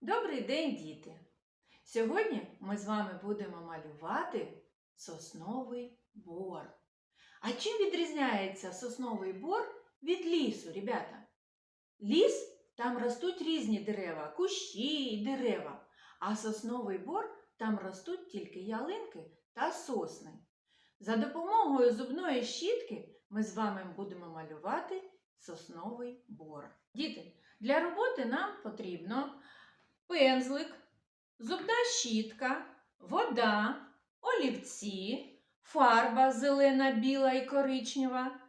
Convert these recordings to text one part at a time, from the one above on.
Добрий день, діти! Сьогодні ми з вами будемо малювати сосновий бор. А чим відрізняється сосновий бор від лісу, ребята? Ліс там ростуть різні дерева, кущі і дерева, а сосновий бор там ростуть тільки ялинки та сосни. За допомогою зубної щітки ми з вами будемо малювати сосновий бор. Діти, для роботи нам потрібно пензлик, зубна щітка, вода, олівці, фарба зелена, біла і коричнева,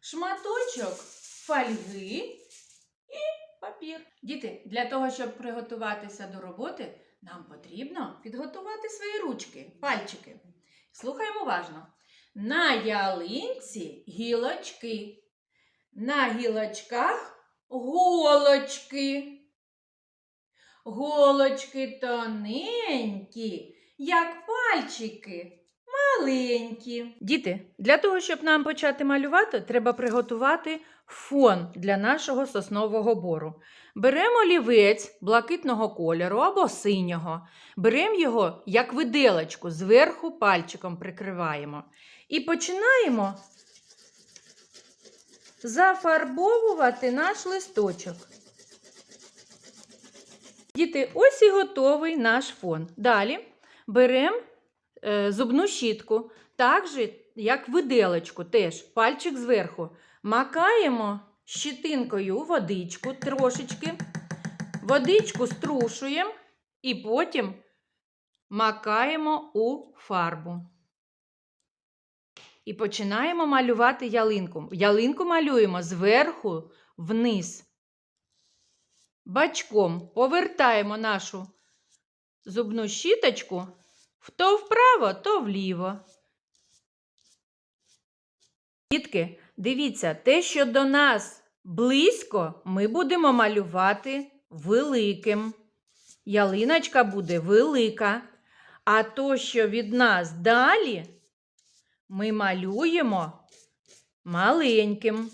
шматочок фольги і папір. Діти, для того, щоб приготуватися до роботи, нам потрібно підготувати свої ручки, пальчики. Слухаємо уважно. На ялинці гілочки. На гілочках голочки. Голочки тоненькі, як пальчики, маленькі. Діти, для того, щоб нам почати малювати, треба приготувати фон для нашого соснового бору. Беремо олівець блакитного кольору або синього. Беремо його як виделочку, зверху пальчиком прикриваємо. І починаємо зафарбовувати наш листочок. Діти, ось і готовий наш фон. Далі беремо е, зубну щітку, так же, як виделочку, теж пальчик зверху. Макаємо щітинкою у водичку трошечки, водичку струшуємо і потім макаємо у фарбу. І починаємо малювати ялинку. Ялинку малюємо зверху вниз. Бачком повертаємо нашу зубну щіточку то вправо, то вліво. Дітки, дивіться, те, що до нас близько, ми будемо малювати великим. Ялиночка буде велика. А то, що від нас далі, ми малюємо маленьким.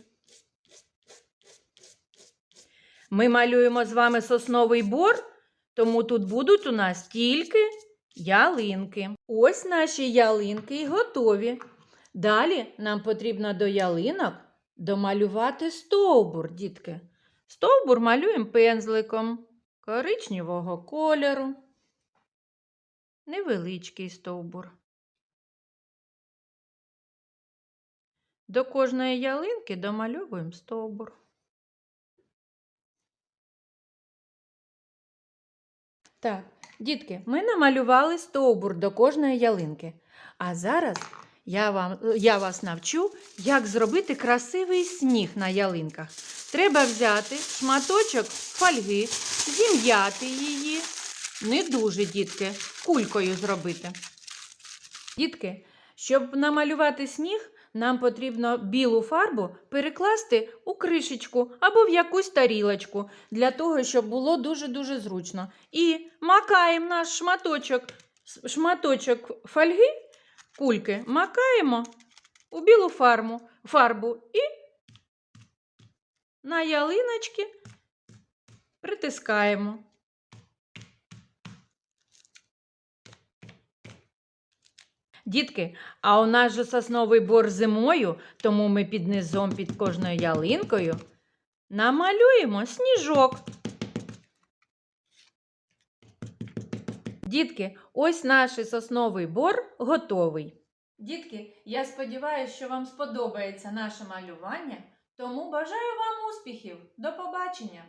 Ми малюємо з вами сосновий бор, тому тут будуть у нас тільки ялинки. Ось наші ялинки і готові. Далі нам потрібно до ялинок домалювати стовбур, дітки. Стовбур малюємо пензликом коричневого кольору. Невеличкий стовбур. До кожної ялинки домальовуємо стовбур. Так, дітки, ми намалювали стовбур до кожної ялинки. А зараз я, вам, я вас навчу, як зробити красивий сніг на ялинках. Треба взяти шматочок фольги, зім'яти її. Не дуже, дітки, кулькою зробити. Дітки, щоб намалювати сніг, нам потрібно білу фарбу перекласти у кришечку або в якусь тарілочку, для того, щоб було дуже-дуже зручно. І макаємо наш шматочок, шматочок фольги, кульки, макаємо у білу фарму, фарбу і на ялиночки притискаємо. Дітки, а у нас же сосновий бор зимою, тому ми під низом під кожною ялинкою намалюємо сніжок. Дітки, ось наш сосновий бор готовий. Дітки, я сподіваюся, що вам сподобається наше малювання, тому бажаю вам успіхів. До побачення!